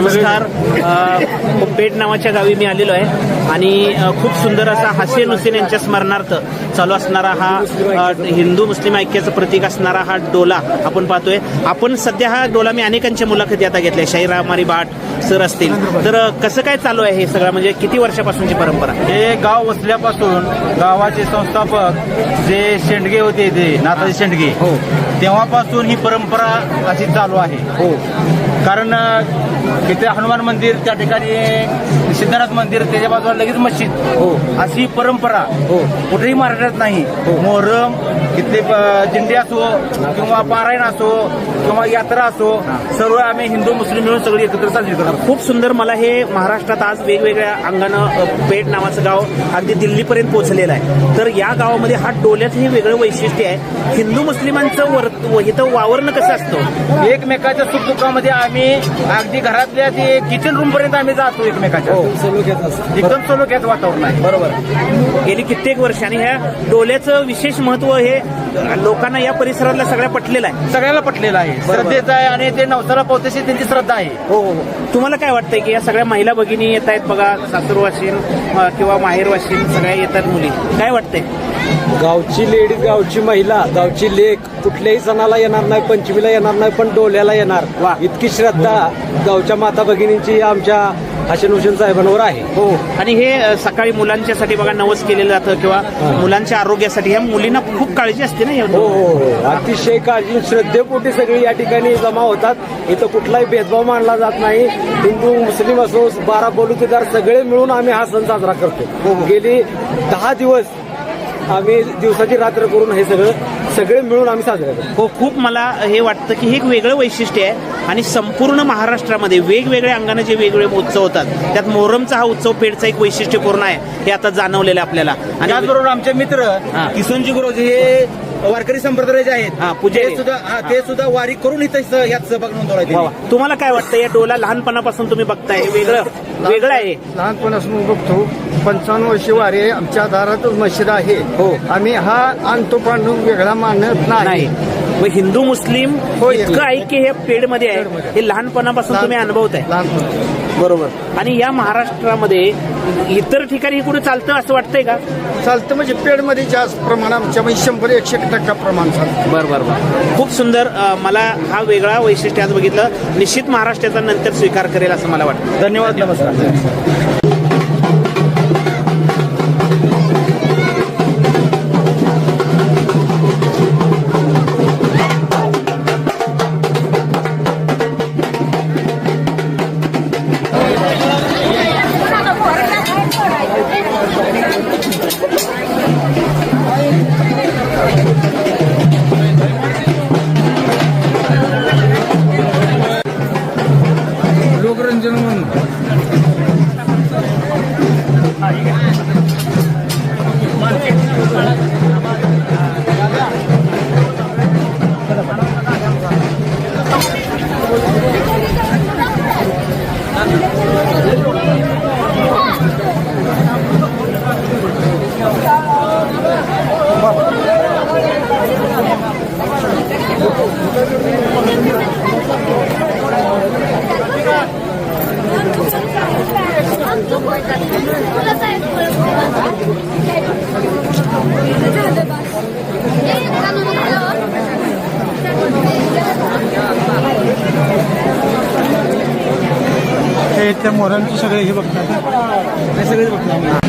नमस्कार पेठ नावाच्या गावी मी आलेलो आहे. आणि खूप सुंदर असा हसेन हुसेन यांच्या स्मरणार्थ चालू असणारा हा हिंदू मुस्लिम ऐक्याचं प्रतीक असणारा हा डोला आपण पाहतोय. आपण सध्या हा डोला मी अनेकांच्या मुलाखती आता घेतल्या. शाहीरामारी भाट सर असतील. तर कसं काय चालू आहे हे सगळं? म्हणजे किती वर्षापासूनची परंपरा? हे गाव वसल्यापासून गावाचे संस्थापक जे शेंडगे होते ते नाथाजी शेंडगे हो. तेव्हापासून ही परंपरा अशी चालू आहे. हो. कारण इथे हनुमान मंदिर त्या ठिकाणी सिद्धनाथ मंदिर त्याच्या बाजूला लगेच मस्जिद हो. अशी परंपरा हो. कुठेही महाराष्ट्रात नाही मोहरम इथले दिंडी असो किंवा पारायण असो किंवा यात्रा असो सर्व आम्ही हिंदू मुस्लिम मिळून सगळी एकत्र साजरी करतो खूप सुंदर मला हे महाराष्ट्रात आज वेगवेगळ्या अंगानं पेठ नावाचं गाव अगदी दिल्लीपर्यंत पोहोचलेलं आहे. तर या गावामध्ये हा डोल्याचं हे वेगळं वैशिष्ट्य आहे. हिंदू मुस्लिमांचं वर व- इथं वावरणं कसं असतं? एकमेकाच्या सुखदुःखामध्ये आम्ही अगदी घरातल्या ते किचन रूम पर्यंत आम्ही जातो एकमेकाच्या. एकदम सलोख्यात वातावरण आहे. बरोबर. गेली कित्येक वर्ष आणि ह्या डोल्याचं विशेष महत्त्व हे लोकांना या परिसरातल्या सगळ्या पटलेलं आहे. सगळ्याला पटलेलं आहे. श्रद्धेचं आहे आणि ते नवसाला पावत्याशी त्यांची श्रद्धा आहे. हो हो हो. तुम्हाला काय वाटतंय की या सगळ्या महिला भगिनी येत आहेत बघा सासूरवाशीन अ, किंवा माहेरवाशीन सगळ्या येतात मुली? काय वाटतंय? गावची लेडीज गावची महिला गावची लेक कुठल्याही सणाला येणार नाही पंचमीला येणार नाही पण डोल्याला येणार. वा. इतकी श्रद्धा गावच्या माता भगिनींची आमच्या हसन हुसेन साहेबांवर आहे. हो. आणि हे अ, सकाळी मुलांच्यासाठी बघा नवस केलेलं जातं किंवा मुलांच्या आरोग्यासाठी ह्या मुलींना खूप काळजी असते ना हो हो हो. अतिशय काळजी श्रद्धेपोटी सगळी या ठिकाणी जमा होतात. इथं कुठलाही भेदभाव मानला जात नाही. हिंदू मुस्लिम असो बारा बलुतेदार सगळे मिळून आम्ही हा सण साजरा करतो. गेली दहा दिवस आम्ही दिवसाची रात्र करून हे सगळं सगळे मिळून आम्ही साजरा करतो हो खूप मला हे वाटतं की हे एक वेगळं वैशिष्ट्य आहे आणि संपूर्ण महाराष्ट्रामध्ये वेगवेगळ्या अंगाने जे वेगवेगळे उत्सव होतात त्यात मोहरमचा हा उत्सव पेठचा एक वैशिष्ट्यपूर्ण आहे हे आता जाणवलेलं आहे आपल्याला आणि त्याचबरोबर आमचे मित्र. किसनजी गुरुजी हे वारकरी संप्रदायाचे आहेत हा, पुजारी. ते सुद्धा हा, ते सुद्धा वारी करून इथं स- यात सहभाग नोंदवला वा वा. तुम्हाला काय वाटतं या डोला लहानपणापासून तुम्ही बघताय वेगळं वेगळं आहे? लहानपणापासून बघतो पंचावन्न वर्षी वारी आहे आमच्या दारातच मशीद आहे. हो. आम्ही हा आणतो पांडू वेगळा मानत नाही. नाही. मग हिंदू मुस्लिम हो, इतकं ऐक्य हे पेडमध्ये आहे. पेडमध्ये. हे लहानपणापासून तुम्ही अनुभवताय. लहानपण बरोबर. आणि या महाराष्ट्रामध्ये इतर ठिकाणी कुठे चालतं असं वाटतंय का? चालतं म्हणजे पेडमध्ये जास्त प्रमाण आमच्या म्हणजे शंभर एकशे टक्का प्रमाण चालतं. बर बर बर. खूप सुंदर अ, मला हा वेगळा वैशिष्ट्य आज बघितलं. निश्चित महाराष्ट्राचा नंतर स्वीकार करेल असं मला वाटतं. धन्यवाद नमस्कार. हे त्या मोरांचे सगळे हे बघतात. हे सगळे बघतात